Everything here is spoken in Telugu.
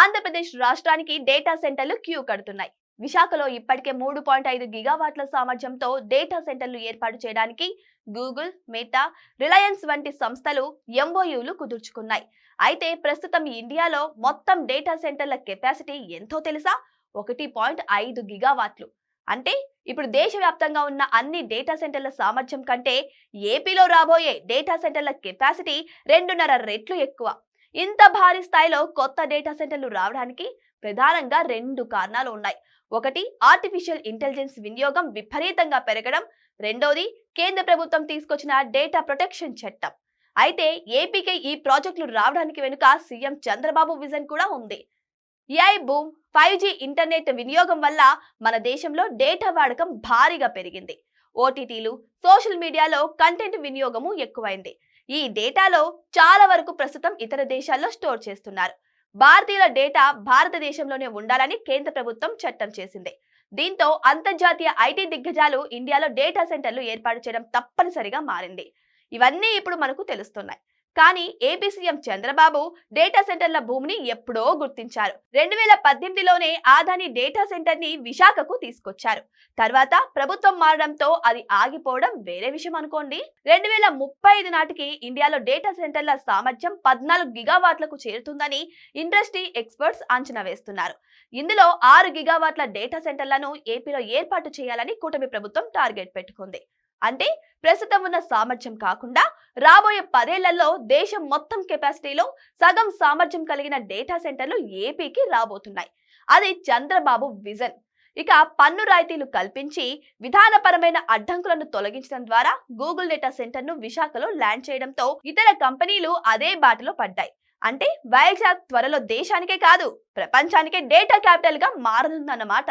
ఆంధ్రప్రదేశ్ రాష్ట్రానికి డేటా సెంటర్లు క్యూ కడుతున్నాయి. విశాఖలో ఇప్పటికే మూడు పాయింట్ ఐదు గిగావాట్ల సామర్థ్యంతో డేటా సెంటర్లు ఏర్పాటు చేయడానికి గూగుల్ మెటా రిలయన్స్ వంటి సంస్థలు ఎంఓయూలు కుదుర్చుకున్నాయి. అయితే ప్రస్తుతం ఇండియాలో మొత్తం డేటా సెంటర్ల కెపాసిటీ ఎంతో తెలుసా? ఒకటి పాయింట్ ఐదు గిగావాట్లు. అంటే ఇప్పుడు దేశవ్యాప్తంగా ఉన్న అన్ని డేటా సెంటర్ల సామర్థ్యం కంటే ఏపీలో రాబోయే డేటా సెంటర్ల కెపాసిటీ రెండున్నర రెట్లు ఎక్కువ. ఇంత భారీ స్థాయిలో కొత్త డేటా సెంటర్లు రావడానికి ప్రధానంగా రెండు కారణాలు ఉన్నాయి. ఒకటి ఆర్టిఫిషియల్ ఇంటెలిజెన్స్ వినియోగం విపరీతంగా పెరగడం. రెండోది కేంద్ర ప్రభుత్వం తీసుకొచ్చిన డేటా ప్రొటెక్షన్ చట్టం. అయితే ఏపీకి ఈ ప్రాజెక్టులు రావడానికి వెనుక సీఎం చంద్రబాబు విజన్ కూడా ఉంది. AI boom five G internet వినియోగం వల్ల మన దేశంలో డేటా వాడకం భారీగా పెరిగింది. ఓటీటీలు సోషల్ మీడియాలో కంటెంట్ వినియోగము ఎక్కువైంది. ఈ డేటాలో చాలా వరకు ప్రస్తుతం ఇతర దేశాల్లో స్టోర్ చేస్తున్నారు. భారతీయుల డేటా భారతదేశంలోనే ఉండాలని కేంద్ర ప్రభుత్వం చట్టం చేసింది. దీంతో అంతర్జాతీయ ఐటీ దిగ్గజాలు ఇండియాలో డేటా సెంటర్లు ఏర్పాటు చేయడం తప్పనిసరిగా మారింది. ఇవన్నీ ఇప్పుడు మనకు తెలుస్తున్నాయి. కానీ ఏపీ సీఎం చంద్రబాబు డేటా సెంటర్ల భూమిని ఎప్పుడో గుర్తించారు. రెండు వేల పద్దెనిమిదిలోనే ఆదాని డేటా సెంటర్ని విశాఖకు తీసుకొచ్చారు. తర్వాత ప్రభుత్వం మారడంతో అది ఆగిపోవడం వేరే విషయం అనుకోండి. రెండు వేల ముప్పై ఐదు నాటికి ఇండియాలో డేటా సెంటర్ల సామర్థ్యం పద్నాలుగు గిగావాట్లకు చేరుతుందని ఇండస్ట్రీ ఎక్స్పర్ట్స్ అంచనా వేస్తున్నారు. ఇందులో ఆరు గిగావాట్ల డేటా సెంటర్లను ఏపీలో ఏర్పాటు చేయాలని కూటమి ప్రభుత్వం టార్గెట్ పెట్టుకుంది. అంటే ప్రస్తుతం ఉన్న సామర్థ్యం కాకుండా రాబోయే పదేళ్ళలో దేశం మొత్తం కెపాసిటీలో సగం సామర్థ్యం కలిగిన డేటా సెంటర్లు ఏపీకి రాబోతున్నాయి. అది చంద్రబాబు విజన్. ఇక పన్ను రాయితీలు కల్పించి విధానపరమైన అడ్డంకులను తొలగించడం ద్వారా గూగుల్ డేటా సెంటర్ను విశాఖలో ల్యాండ్ చేయడంతో ఇతర కంపెనీలు అదే బాటలో పడ్డాయి. అంటే వైజాగ్ త్వరలో దేశానికే కాదు ప్రపంచానికే డేటా క్యాపిటల్గా మారనుందన్నమాట.